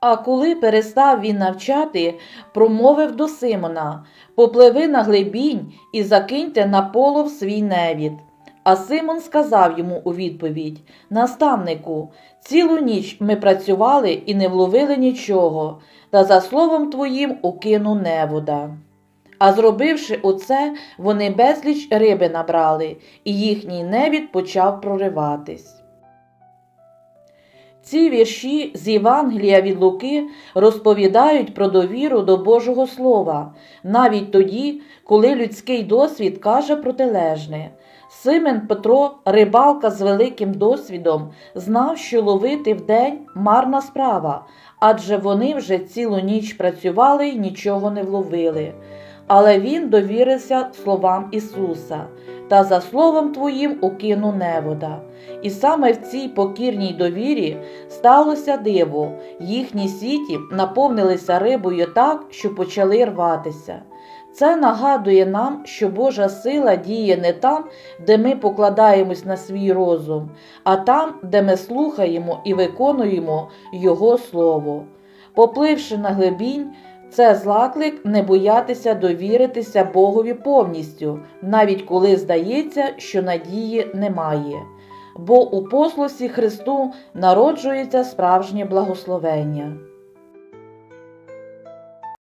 А коли перестав він навчати, промовив до Симона Попливи на глибінь і закиньте на полов свій невід. А Симон сказав йому у відповідь Наставнику, цілу ніч ми працювали і не вловили нічого, та за словом твоїм укину невода. А зробивши оце, вони безліч риби набрали, і їхній невід почав прориватись. Ці вірші з Євангелія від Луки розповідають про довіру до Божого Слова, навіть тоді, коли людський досвід каже протилежне. Симен Петро, рибалка з великим досвідом, знав, що ловити вдень марна справа, адже вони вже цілу ніч працювали і нічого не вловили. Але він довірився словам Ісуса, та за словом Твоїм укину невода. І саме в цій покірній довірі сталося диво, їхні сіті наповнилися рибою так, що почали рватися. Це нагадує нам, що Божа сила діє не там, де ми покладаємось на свій розум, а там, де ми слухаємо і виконуємо Його Слово. Попливши на глибінь, це заклик не боятися довіритися Богові повністю, навіть коли здається, що надії немає. Бо у послусі Христу народжується справжнє благословення.